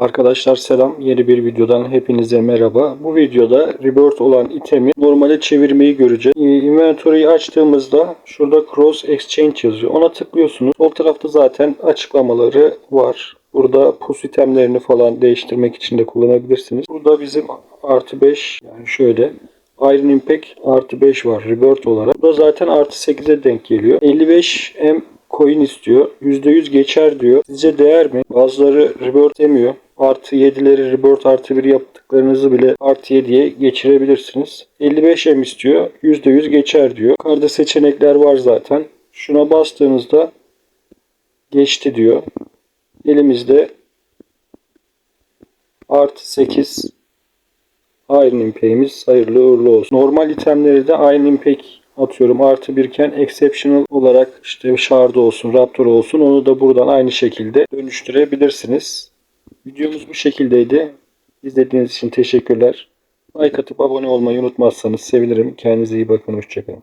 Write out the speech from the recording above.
Arkadaşlar selam. Yeni bir videodan hepinize merhaba. Bu videoda rebirth olan itemi normale çevirmeyi göreceğiz. Inventory'yi açtığımızda şurada Cross Exchange yazıyor. Ona tıklıyorsunuz. Sol tarafta zaten açıklamaları var. Burada pus itemlerini falan değiştirmek için de kullanabilirsiniz. Burada bizim artı 5 yani şöyle Iron Impact artı 5 var Rebirth olarak. Bu da zaten artı 8'e denk geliyor. 55 M coin istiyor. %100 geçer diyor. Sizce değer mi? Bazıları Rebirth demiyor. Artı 7'leri Rebirth artı 1 yaptıklarınızı bile artı 7'ye geçirebilirsiniz. 55 M istiyor. %100 geçer diyor. Yukarıda seçenekler var zaten. Şuna bastığınızda geçti diyor. Elimizde artı 8 Iron Impact'imiz hayırlı uğurlu olsun. Normal itemleri de Iron Impact atıyorum artı birken exceptional olarak işte Shard olsun, Raptor olsun onu da buradan aynı şekilde dönüştürebilirsiniz. Videomuz bu şekildeydi. İzlediğiniz için teşekkürler. Like atıp abone olmayı unutmazsanız sevinirim. Kendinize iyi bakın. Hoşçakalın.